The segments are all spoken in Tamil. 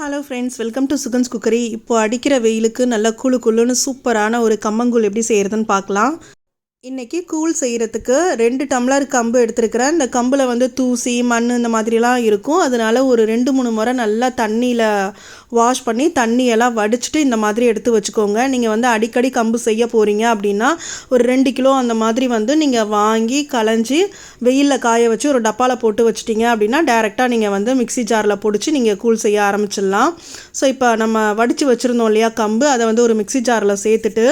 Hello friends welcome to Sugan's cookery இப்போ அடிக்கிற வெயிலுக்கு நல்ல குளு குழுன்னு சூப்பரான ஒரு கம்மங்கூழ் எப்படி செய்கிறதுன்னு பார்க்கலாம். இன்றைக்கி கூழ் செய்கிறதுக்கு ரெண்டு டம்ளர் கம்பு எடுத்துருக்கிறேன். இந்த கம்பில் வந்து தூசி மண் இந்த மாதிரிலாம் இருக்கும். அதனால ஒரு ரெண்டு மூணு முறை நல்லா தண்ணியில் வாஷ் பண்ணி தண்ணியெல்லாம் வடிச்சிட்டு இந்த மாதிரி எடுத்து வச்சுக்கோங்க. நீங்கள் வந்து அடிக்கடி கம்பு செய்ய போகிறீங்க அப்படின்னா ஒரு ரெண்டு கிலோ அந்த மாதிரி வந்து நீங்கள் வாங்கி களைஞ்சி வெயிலில் காய வச்சு ஒரு டப்பாவில் போட்டு வச்சிட்டிங்க அப்படின்னா டேரெக்டாக நீங்கள் வந்து மிக்ஸி ஜாரில் பிடிச்சி நீங்கள் கூழ் செய்ய ஆரம்பிச்சிடலாம். ஸோ இப்போ நம்ம வடித்து வச்சுருந்தோம் இல்லையா கம்பு அதை வந்து ஒரு மிக்ஸி ஜாரில் சேர்த்துட்டு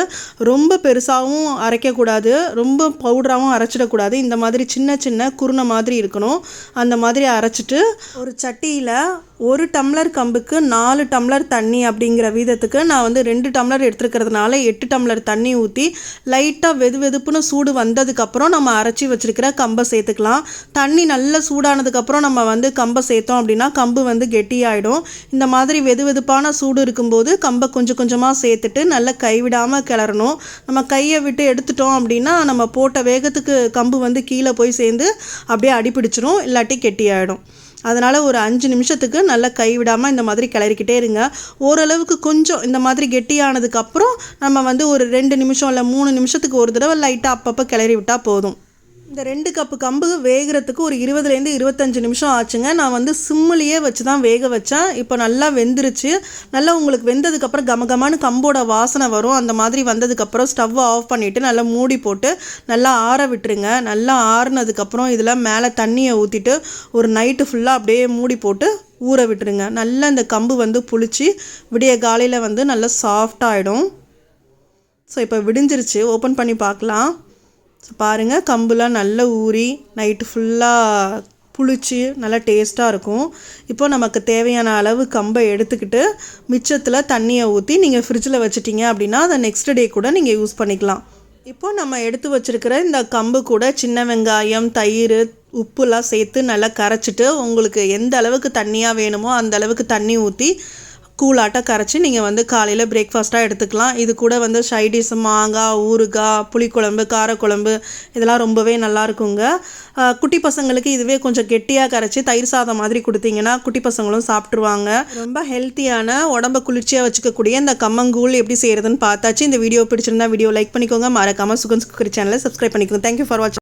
ரொம்ப பெருசாகவும் அரைக்கக்கூடாது ரொம்ப பவுடராகவும் அரைச்சிடக்கூடாது. இந்த மாதிரி சின்ன சின்ன குருணை மாதிரி இருக்கணும். அந்த மாதிரி அரைச்சிட்டு ஒரு சட்டியில் ஒரு டம்ளர் கம்புக்கு நாலு டம்ளர் தண்ணி அப்படிங்கிற வீதத்துக்கு நான் வந்து ரெண்டு டம்ளர் எடுத்துருக்கிறதுனால எட்டு டம்ளர் தண்ணி ஊற்றி லைட்டாக வெது வெதுப்புன்னு சூடு வந்ததுக்கப்புறம் நம்ம அரைச்சி வச்சுருக்கிற கம்பை சேர்த்துக்கலாம். தண்ணி நல்லா சூடானதுக்கப்புறம் நம்ம வந்து கம்பை சேர்த்தோம் அப்படின்னா கம்பு வந்து கெட்டியாயிடும். இந்த மாதிரி வெது வெதுப்பான சூடு இருக்கும்போது கம்பை கொஞ்சம் கொஞ்சமாக சேர்த்துட்டு நல்லா கைவிடாமல் கிளறணும். நம்ம கையை விட்டு எடுத்துட்டோம் அப்படின்னா நம்ம போட்ட வேகத்துக்கு கம்பு வந்து கீழே போய் சேர்ந்து அப்படியே அடிப்பிடிச்சிரும் இல்லாட்டி கெட்டியாயிடும். அதனால் ஒரு அஞ்சு நிமிஷத்துக்கு நல்லா கைவிடாமல் இந்த மாதிரி கிளறிக்கிட்டே இருங்க. ஓரளவுக்கு கொஞ்சம் இந்த மாதிரி கெட்டியானதுக்கப்புறம் நம்ம வந்து ஒரு ரெண்டு நிமிஷம் இல்லை மூணு நிமிஷத்துக்கு ஒரு தடவை லைட்டாக அப்பப்போ கிளறி விட்டால் போதும். இந்த ரெண்டு கப்பு கம்பு வேகிறதுக்கு ஒரு இருபதுலேருந்து இருபத்தஞ்சு நிமிஷம் ஆச்சுங்க. நான் வந்து சிம்மிலேயே வச்சு தான் வேக வச்சேன். இப்போ நல்லா வெந்துருச்சு. நல்லா உங்களுக்கு வெந்ததுக்கப்புறம் கமகமான கம்போட வாசனை வரும். அந்த மாதிரி வந்ததுக்கப்புறம் ஸ்டவ்வை ஆஃப் பண்ணிவிட்டு நல்லா மூடி போட்டு நல்லா ஆற விட்டுருங்க. நல்லா ஆறுனதுக்கப்புறம் இதில் மேலே தண்ணியை ஊற்றிட்டு ஒரு நைட்டு ஃபுல்லாக அப்படியே மூடி போட்டு ஊற விட்டுருங்க. நல்லா இந்த கம்பு வந்து புளிச்சு விடிய காலையில் வந்து நல்லா சாஃப்டாகிடும் ஸோ இப்போ விடிஞ்சிருச்சு. ஓப்பன் பண்ணி பார்க்கலாம். ஸோ பாருங்கள் கம்புலாம் நல்லா ஊறி நைட்டு ஃபுல்லாக புளிச்சு நல்லா டேஸ்ட்டாக இருக்கும். இப்போ நமக்கு தேவையான அளவு கம்பை எடுத்துக்கிட்டு மிச்சத்தில் தண்ணியை ஊற்றி நீங்கள் ஃப்ரிட்ஜில் வச்சிட்டிங்க அப்படின்னா அதை நெக்ஸ்ட் டே கூட நீங்கள் யூஸ் பண்ணிக்கலாம். இப்போ நம்ம எடுத்து வச்சுருக்கிற இந்த கம்பு கூட சின்ன வெங்காயம் தயிர் உப்புலாம் சேர்த்து நல்லா கரைச்சிட்டு உங்களுக்கு எந்த அளவுக்கு தண்ணியாக வேணுமோ அந்த அளவுக்கு தண்ணி ஊற்றி கூலாட்டாக கரைச்சி நீங்கள் வந்து காலையில் பிரேக்ஃபாஸ்ட்டாக எடுத்துக்கலாம். இது கூட வந்து சைடிஷ் மாங்காய் ஊறுகாய் புளிக்குழம்பு காரக்குழம்பு இதெல்லாம் ரொம்பவே நல்லா இருக்குங்க. குட்டி பசங்களுக்கு இதுவே கொஞ்சம் கெட்டியாக கரைச்சி தயிர் சாதம் மாதிரி கொடுத்தீங்கன்னா குட்டி பசங்களும் சாப்பிட்ருவாங்க ரொம்ப ஹெல்த்தியான உடம்ப குளிர்ச்சியாக வச்சுக்கக்கூடிய இந்த கம்மங்கூழ் எப்படி செய்கிறதுன்னு பார்த்தாச்சு. இந்த வீடியோ பிடிச்சிருந்தா வீடியோ லைக் பண்ணிக்கோங்க. மறக்காமல் சுகன் சுக்கரி சேனலை சப்ஸ்கிரைப் பண்ணிக்கோங்க தேங்க்யூ ஃபார் வாட்சிங்